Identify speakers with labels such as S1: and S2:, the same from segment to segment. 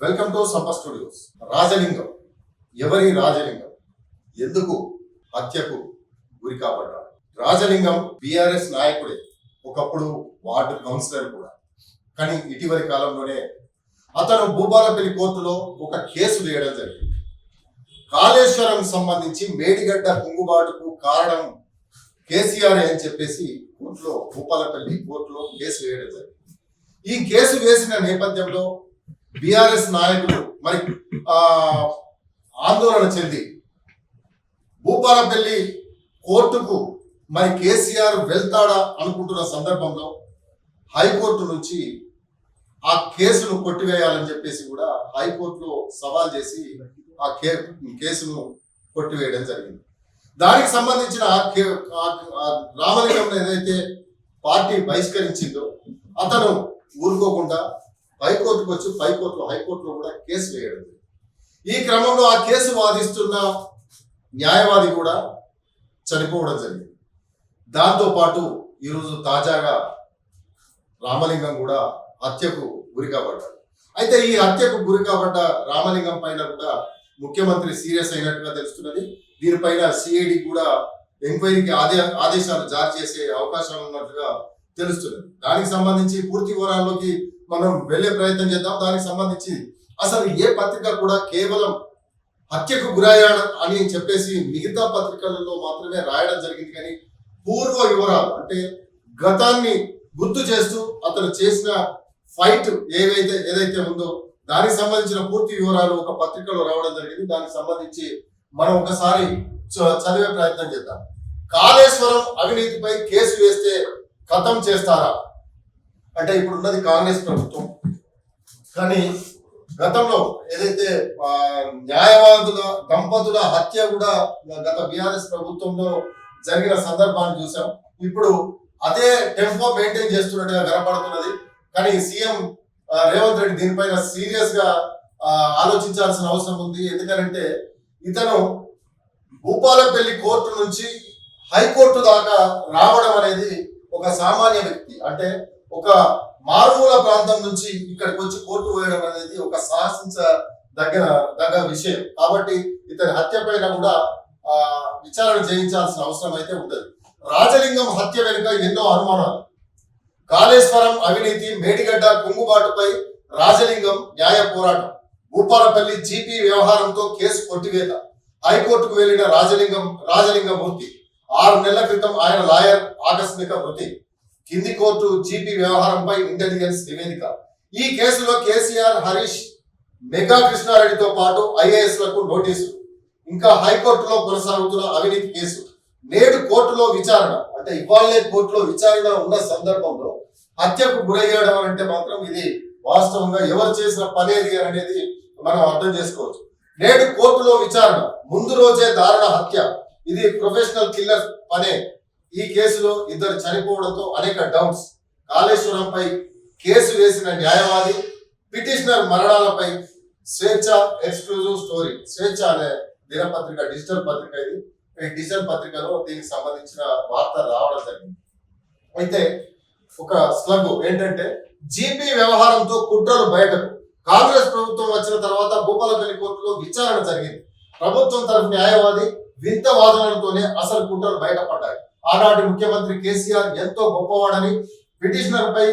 S1: Welcome to Sampa studios Rajalingam. ఎవరి రాజలింగం? ఎందుకు హత్యకు గురి కాబడ్డాడు? రాజలింగం బిఆర్ఎస్ నాయకుడే. ఒకప్పుడు వార్డు కౌన్సిలర్ కూడా. కానీ ఇటీవలి కాలంలోనే అతను భూపాలపల్లి కోర్టులో ఒక కేసు వేయడం జరిగింది. కాళేశ్వరం సంబంధించి మేడిగడ్డ కుంగుబాటుకు కారణం కేసీఆర్ అని చెప్పేసి కోర్టులో భూపాలపల్లి కోర్టులో కేసు వేయడం జరిగింది. ఈ కేసు వేసిన నేపథ్యంలో బిఆర్ఎస్ నాయకులు మరి ఆందోళన చెంది భూపాలపల్లి కోర్టుకు మరి కేసీఆర్ వెళ్తాడా అనుకుంటున్న సందర్భంలో హైకోర్టు నుంచి ఆ కేసును కొట్టివేయాలని చెప్పేసి కూడా హైకోర్టులో సవాల్ చేసి ఆ కే కేసును కొట్టివేయడం జరిగింది. దానికి సంబంధించిన ఆ కే- రామలింగం ఏదైతే పార్టీ బహిష్కరించిందో అతను ఊరుకోకుండా హైకోర్టుకు వచ్చి హైకోర్టులో హైకోర్టులో కూడా కేసు వేయడం ఈ క్రమంలో ఆ కేసు వాదిస్తున్న న్యాయవాది కూడా చనిపోవడం జరిగింది. దాంతోపాటు ఈరోజు తాజాగా రామలింగం కూడా హత్యకు గురి కాబడ్డాడు. అయితే ఈ హత్యకు గురి కాబడ్డ రామలింగం పైన కూడా ముఖ్యమంత్రి సీరియస్ అయినట్టుగా తెలుస్తున్నది. దీనిపైన సిఐడి కూడా ఎంక్వైరీకి ఆదే ఆదేశాలు జారీ చేసే అవకాశం ఉన్నట్టుగా తెలుస్తున్నది. దానికి సంబంధించి పూర్తి వివరాల్లోకి మనం వెళ్ళే ప్రయత్నం చేద్దాం దానికి సంబంధించి అసలు ఏ పత్రిక కూడా కేవలం హత్యకు గురయ్యాడు అని చెప్పేసి మిగతా పత్రికలలో మాత్రమే రాయడం జరిగింది. కానీ పూర్వ వివరాలు అంటే గతాన్ని గుర్తు చేస్తూ అతను చేసిన ఫైట్ ఏవైతే ఏదైతే ఉందో దానికి సంబంధించిన పూర్తి వివరాలు ఒక పత్రికలో రావడం జరిగింది. దానికి సంబంధించి మనం ఒకసారి చ- చదివే ప్రయత్నం చేద్దాం. కాళేశ్వరం అవినీతిపై కేసు వేస్తే ఖతం చేస్తారా? అంటే ఇప్పుడు ఉన్నది కాంగ్రెస్ ప్రభుత్వం. కానీ గతంలో ఏదైతే న్యాయవాదుల దంపతుల హత్య కూడా గత బీఆర్ఎస్ ప్రభుత్వంలో జరిగిన సందర్భాన్ని చూసాం ఇప్పుడు అదే టెంపో మెయింటైన్ చేస్తున్నట్టుగా కనపడుతున్నది. కానీ సీఎం రేవంత్ రెడ్డి దీనిపైన సీరియస్గా ఆలోచించాల్సిన అవసరం ఉంది. ఎందుకంటే ఇతను భూపాలపల్లి కోర్టు నుంచి హైకోర్టు దాకా రావడం అనేది ఒక సామాన్య వ్యక్తి. అంటే ఒక మారుమూల ప్రాంతం నుంచి ఇక్కడికి వచ్చి కోర్టు వేయడం అనేది ఒక సాహసించ దగ్గర దగ్గర విషయం. కాబట్టి ఇతని హత్య పైన కూడా ఆ, విచారణ చేయించాల్సిన అవసరం అయితే ఉంటుంది. రాజలింగం హత్య వెనుక ఎన్నో అనుమానాలు. కాళేశ్వరం అవినీతి మేడిగడ్డ కుంగుబాటుపై రాజలింగం న్యాయ పోరాటం. భూపాలపల్లి జీపీ వ్యవహారంతో కేసు కొట్టివేత. హైకోర్టుకు వెళ్ళిన రాజలింగం రాజలింగ మూర్తి ఆరు నెలల క్రితం ఆయన లాయర్ ఆకస్మిక మృతి. కింది కోర్టు జీపీ వ్యవహారంపై ఇంటెలిజెన్స్ నివేదిక. ఈ కేసులో కేసీఆర్ హరీష్ మెగా కృష్ణారెడ్డితో పాటు ఐఏఎస్లకు నోటీసు. ఇంకా హైకోర్టులో కొనసాగుతున్న అవినీతి కేసు. నేడు కోర్టులో విచారణ. అంటే ఇవాళే కోర్టులో విచారణ ఉన్న సందర్భంలో హత్యకు గురయ్యడం అంటే మాత్రం ఇది వాస్తవంగా ఎవరు చేసిన పనేది అనేది మనం అర్థం చేసుకోవచ్చు. నేడు కోర్టులో విచారణ. ముందు రోజే దారుణ హత్య. ఇది ప్రొఫెషనల్ కిల్లర్ పనే. ఈ కేసులో ఇద్దరు చనిపోవడంతో అనేక డౌట్స్. కాళేశ్వరంపై కేసు వేసిన న్యాయవాది పిటిషనర్ మరణాలపై స్వేచ్ఛ ఎక్స్క్లూజివ్ స్టోరీ. స్వేచ్ఛ అనే దినపత్రిక డిజిటల్ పత్రిక ఇది. ఈ డిజిటల్ పత్రికలో దీనికి సంబంధించిన వార్త రావడం జరిగింది. అయితే ఒక స్లగ్ ఏంటంటే జీపీ వ్యవహారంతో కుట్రలు బయటకు. కాంగ్రెస్ ప్రభుత్వం వచ్చిన తర్వాత భూపాలపల్లి కోర్టులో విచారణ జరిగింది. ప్రభుత్వం తరఫు న్యాయవాది వింత వాదనలతోనే అసలు కుట్రలు బయటపడ్డాయి. ఆనాటి ముఖ్యమంత్రి కేసీఆర్ ఎంతో గొప్పవాడని పిటిషనర్ పై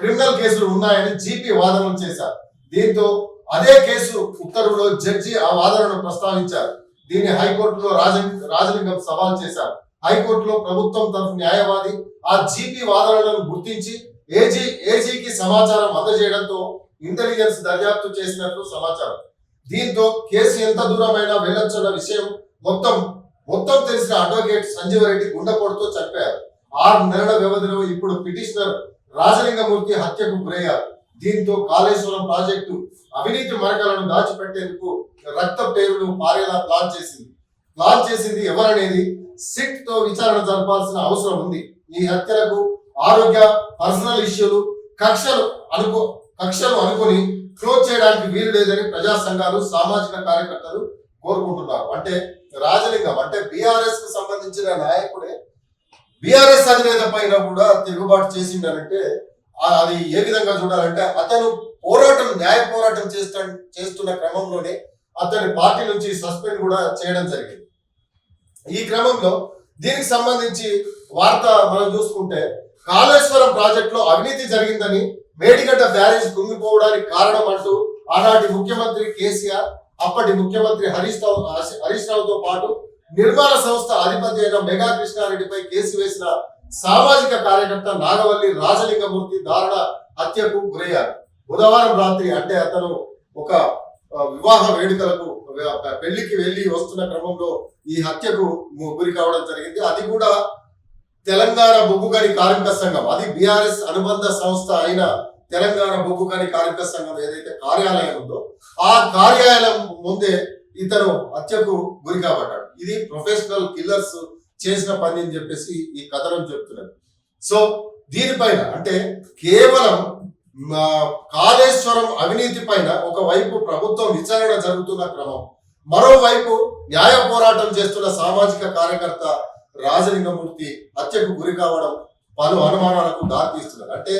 S1: క్రిమినల్ కేసులు ఉన్నాయని జీపీ వాదనలు చేశారు. దీంతో అదే కేసు ఉత్తర్వులో జడ్జి ఆ వాదనను ప్రస్తావించారు. దీన్ని హైకోర్టులో రాజ రాజలింగం సవాల్ చేశారు. హైకోర్టులో ప్రభుత్వం తరఫు న్యాయవాది ఆ జీపీ వాదనలను గుర్తించి ఏజీ ఏజీకి సమాచారం అందజేయడంతో ఇంటెలిజెన్స్ దర్యాప్తు చేసినట్లు సమాచారం. దీంతో కేసు ఎంత దూరమైనా వెళ్ళొచ్చన్న విషయం మొత్తం మొత్తం తెలిసిన అడ్వకేట్ సంజీవ రెడ్డి గుండెపోటుతో చనిపోయారు. ఆరు నెలల వ్యవధిలో ఇప్పుడు పిటిషనర్ రాజలింగమూర్తి హత్యకు గురయ్యారు. దీంతో కాళేశ్వరం ప్రాజెక్టు అవినీతి మరకలను దాచిపెట్టేందుకు రక్త పేరును పారేలా ప్లాన్ చేసింది. ప్లాన్ చేసింది ఎవరనేది సిట్తో విచారణ జరపాల్సిన అవసరం ఉంది. ఈ హత్యలకు ఆరోగ్య పర్సనల్ ఇష్యూలు కక్షలు అనుకో కక్షలు అనుకొని క్లోజ్ చేయడానికి వీలు లేదని ప్రజా సంఘాలు సామాజిక కార్యకర్తలు కోరుకుంటున్నారు. అంటే రాజలింగం అంటే బీఆర్ఎస్కు సంబంధించిన నాయకుడే బీఆర్ఎస్ అధినేత పైన కూడా తిరుగుబాటు చేసిండనంటే అది ఏ విధంగా చూడాలంటే అతను పోరాటం న్యాయ పోరాటం చేస్తా చేస్తున్న క్రమంలోనే అతని పార్టీ నుంచి సస్పెండ్ కూడా చేయడం జరిగింది. ఈ క్రమంలో దీనికి సంబంధించి వార్త మనం చూసుకుంటే కాళేశ్వరం ప్రాజెక్టులో అవినీతి జరిగిందని మేడిగడ్డ బ్యారేజ్ కుంగిపోవడానికి కారణం అంటూ ఆనాటి ముఖ్యమంత్రి కేసీఆర్ అప్పటి ముఖ్యమంత్రి హరీష్ రావు హరీష్ రావుతో పాటు నిర్మాణ సంస్థ అధిపతి అయిన మెగా కృష్ణారెడ్డిపై కేసు వేసిన సామాజిక కార్యకర్త నాగవల్లి రాజలింగమూర్తి దారుణ హత్యకు గురయ్యారు. బుధవారం రాత్రి అంటే అతను ఒక వివాహ వేడుకలకు పెళ్ళికి వెళ్ళి వస్తున్న క్రమంలో ఈ హత్యకు గురి కావడం జరిగింది. అది కూడా తెలంగాణ బొగ్గుగని కార్మిక సంఘం అది బీఆర్ఎస్ అనుబంధ సంస్థ అయిన తెలంగాణ బొగ్గుగని కార్మిక సంఘం ఏదైతే కార్యాలయం ఉందో ఆ కార్యాలయం ముందే ఇతను హత్యకు గురి కాబడ్డాడు. ఇది ప్రొఫెషనల్ కిల్లర్స్ చేసిన పని అని చెప్పేసి ఈ కథనం చెప్తున్నది. సో దీనిపైన అంటే కేవలం కాళేశ్వరం అవినీతి పైన ఒకవైపు ప్రభుత్వం విచారణ జరుగుతున్న క్రమం మరోవైపు న్యాయ పోరాటం చేస్తున్న సామాజిక కార్యకర్త రాజలింగమూర్తి హత్యకు గురి కావడం పలు అనుమానాలకు దారితీస్తున్నారు. అంటే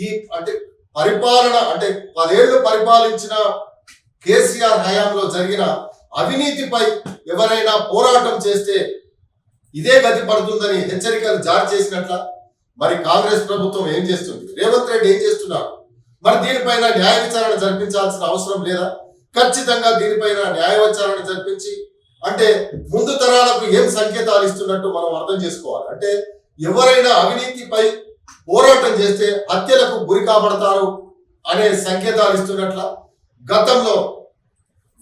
S1: ఈ అంటే పరిపాలన అంటే పదేళ్ళు పరిపాలించిన కేసీఆర్ హయాంలో జరిగిన అవినీతిపై ఎవరైనా పోరాటం చేస్తే ఇదే గతి పడుతుందని హెచ్చరికలు జారీ చేసినట్ల మరి కాంగ్రెస్ ప్రభుత్వం ఏం చేస్తుంది? రేవంత్ రెడ్డి ఏం చేస్తున్నారు? మరి దీనిపైన న్యాయ విచారణ జరిపించాల్సిన అవసరం లేదా? ఖచ్చితంగా దీనిపైన న్యాయ విచారణ జరిపించి అంటే ముందు తరాలకు ఏం సంకేతాలు ఇస్తున్నట్టు మనం అర్థం చేసుకోవాలి. అంటే ఎవరైనా అవినీతిపై పోరాటం చేస్తే హత్యలకు గురి కాబడతారు అనే సంకేతాలు ఇస్తున్నట్ల గతంలో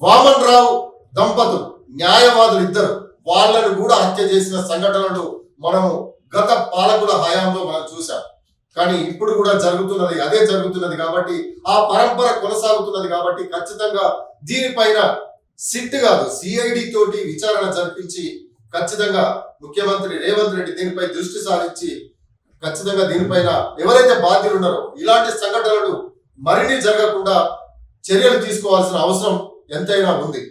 S1: వామన్ రావు దంపతులు న్యాయవాదులు ఇద్దరు వాళ్ళను కూడా హత్య చేసిన సంఘటనలు మనము గత పాలకుల హయాంలో మనం చూసాం కానీ ఇప్పుడు కూడా జరుగుతున్నది అదే జరుగుతున్నది కాబట్టి ఆ పరంపర కొనసాగుతున్నది కాబట్టి ఖచ్చితంగా దీనిపైన సిట్ కాదు సిఐడి తోటి విచారణ జరిపించి ఖచ్చితంగా ముఖ్యమంత్రి రేవంత్ రెడ్డి దీనిపై దృష్టి సారించి ఖచ్చితంగా దీనిపైన ఎవరైతే బాధ్యులు ఉన్నారో ఇలాంటి సంఘటనలు మరిన్ని జరగకుండా చర్యలు తీసుకోవాల్సిన అవసరం ఎంతైనా ఉంది.